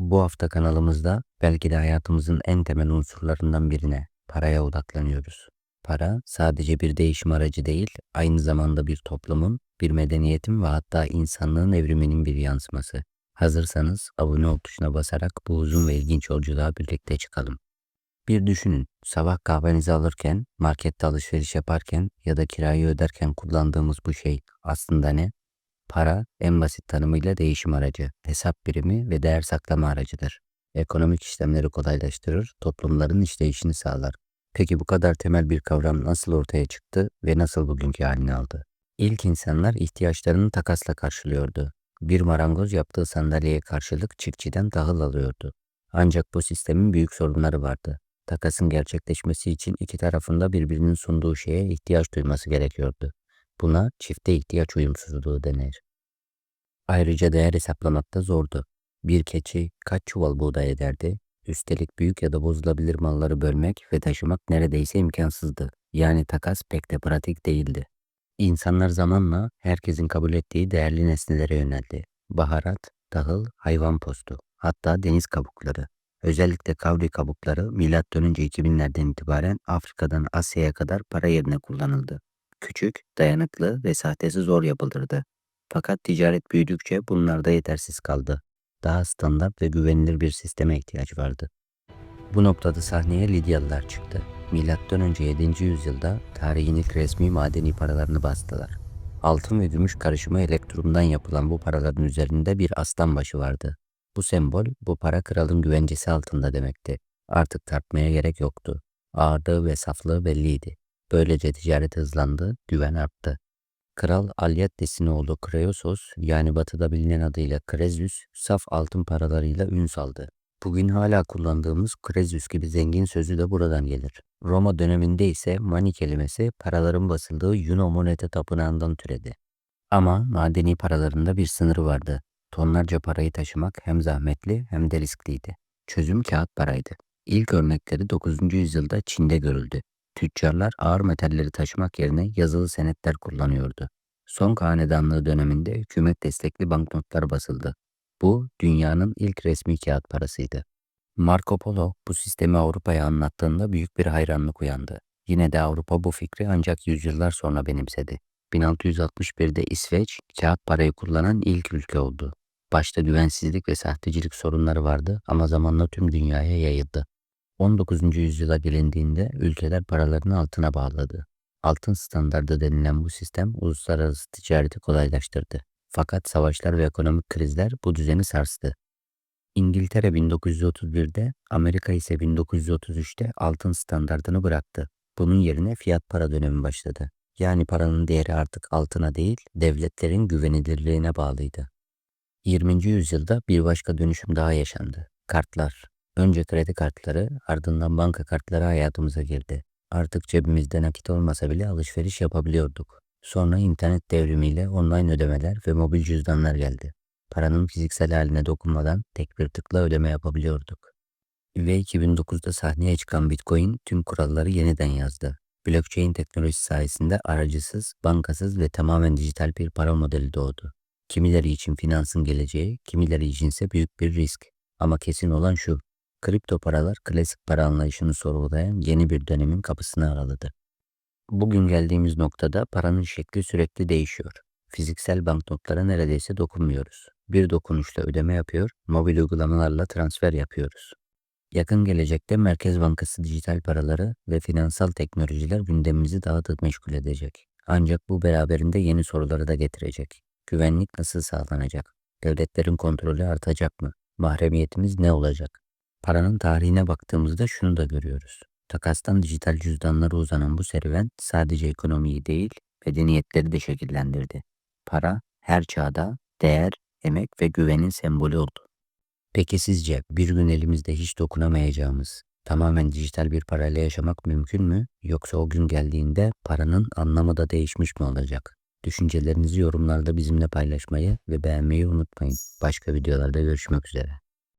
Bu hafta kanalımızda belki de hayatımızın en temel unsurlarından birine, paraya odaklanıyoruz. Para sadece bir değişim aracı değil, aynı zamanda bir toplumun, bir medeniyetin ve hatta insanlığın evriminin bir yansıması. Hazırsanız abone ol tuşuna basarak bu uzun ve ilginç yolculuğa birlikte çıkalım. Bir düşünün, sabah kahvenizi alırken, markette alışveriş yaparken ya da kirayı öderken kullandığımız bu şey aslında ne? Para en basit tanımıyla değişim aracı, hesap birimi ve değer saklama aracıdır. Ekonomik işlemleri kolaylaştırır, toplumların işleyişini sağlar. Peki bu kadar temel bir kavram nasıl ortaya çıktı ve nasıl bugünkü halini aldı? İlk insanlar ihtiyaçlarını takasla karşılıyordu. Bir marangoz yaptığı sandalyeye karşılık çiftçiden tahıl alıyordu. Ancak bu sistemin büyük sorunları vardı. Takasın gerçekleşmesi için iki tarafında birbirinin sunduğu şeye ihtiyaç duyması gerekiyordu. Buna çifte ihtiyaç uyumsuzluğu denir. Ayrıca değer hesaplamak da zordu. Bir keçi kaç çuval buğday ederdi? Üstelik büyük ya da bozulabilir malları bölmek ve taşımak neredeyse imkansızdı. Yani takas pek de pratik değildi. İnsanlar zamanla herkesin kabul ettiği değerli nesnelere yöneldi. Baharat, tahıl, hayvan postu, hatta deniz kabukları. Özellikle kavri kabukları M.Ö. 2000'lerden itibaren Afrika'dan Asya'ya kadar para yerine kullanıldı. Küçük, dayanıklı ve sahtesi zor yapılırdı. Fakat ticaret büyüdükçe bunlar da yetersiz kaldı. Daha standart ve güvenilir bir sisteme ihtiyaç vardı. Bu noktada sahneye Lidyalılar çıktı. Önce 7. yüzyılda tarihin ilk resmi madeni paralarını bastılar. Altın ve gümüş karışımı elektrumdan yapılan bu paraların üzerinde bir aslan başı vardı. Bu sembol, bu para kralın güvencesi altında demekti. Artık tartmaya gerek yoktu. Ağırlığı ve saflığı belliydi. Böylece ticaret hızlandı, güven arttı. Kral Alyattes'in oğlu Kreosos yani batıda bilinen adıyla Krezus saf altın paralarıyla ün saldı. Bugün hala kullandığımız Krezus gibi zengin sözü de buradan gelir. Roma döneminde ise money kelimesi paraların basıldığı Yuno monete tapınağından türedi. Ama madeni paralarında bir sınırı vardı. Tonlarca parayı taşımak hem zahmetli hem de riskliydi. Çözüm kağıt paraydı. İlk örnekleri 9. yüzyılda Çin'de görüldü. Tüccarlar ağır metalleri taşımak yerine yazılı senetler kullanıyordu. Son hanedanlığı döneminde hükümet destekli banknotlar basıldı. Bu dünyanın ilk resmi kağıt parasıydı. Marco Polo bu sistemi Avrupa'ya anlattığında büyük bir hayranlık uyandı. Yine de Avrupa bu fikri ancak yüzyıllar sonra benimsedi. 1661'de İsveç kağıt parayı kullanan ilk ülke oldu. Başta güvensizlik ve sahtecilik sorunları vardı ama zamanla tüm dünyaya yayıldı. 19. yüzyıla gelindiğinde ülkeler paralarını altına bağladı. Altın standardı denilen bu sistem uluslararası ticareti kolaylaştırdı. Fakat savaşlar ve ekonomik krizler bu düzeni sarstı. İngiltere 1931'de, Amerika ise 1933'te altın standartını bıraktı. Bunun yerine fiyat para dönemi başladı. Yani paranın değeri artık altına değil, devletlerin güvenilirliğine bağlıydı. 20. yüzyılda bir başka dönüşüm daha yaşandı. Kartlar. Önce kredi kartları, ardından banka kartları hayatımıza girdi. Artık cebimizde nakit olmasa bile alışveriş yapabiliyorduk. Sonra internet devrimiyle online ödemeler ve mobil cüzdanlar geldi. Paranın fiziksel haline dokunmadan tek bir tıkla ödeme yapabiliyorduk. Ve 2009'da sahneye çıkan Bitcoin tüm kuralları yeniden yazdı. Blockchain teknolojisi sayesinde aracısız, bankasız ve tamamen dijital bir para modeli doğdu. Kimileri için finansın geleceği, kimileri içinse büyük bir risk. Ama kesin olan şu, kripto paralar klasik para anlayışını sorgulayan yeni bir dönemin kapısını araladı. Bugün geldiğimiz noktada paranın şekli sürekli değişiyor. Fiziksel banknotlara neredeyse dokunmuyoruz. Bir dokunuşla ödeme yapıyor, mobil uygulamalarla transfer yapıyoruz. Yakın gelecekte Merkez Bankası dijital paraları ve finansal teknolojiler gündemimizi daha da meşgul edecek. Ancak bu beraberinde yeni soruları da getirecek. Güvenlik nasıl sağlanacak? Devletlerin kontrolü artacak mı? Mahremiyetimiz ne olacak? Paranın tarihine baktığımızda şunu da görüyoruz. Takastan dijital cüzdanlara uzanan bu serüven sadece ekonomiyi değil, medeniyetleri de şekillendirdi. Para her çağda değer, emek ve güvenin sembolü oldu. Peki sizce bir gün elimizde hiç dokunamayacağımız, tamamen dijital bir parayla yaşamak mümkün mü? Yoksa o gün geldiğinde paranın anlamı da değişmiş mi olacak? Düşüncelerinizi yorumlarda bizimle paylaşmayı ve beğenmeyi unutmayın. Başka videolarda görüşmek üzere.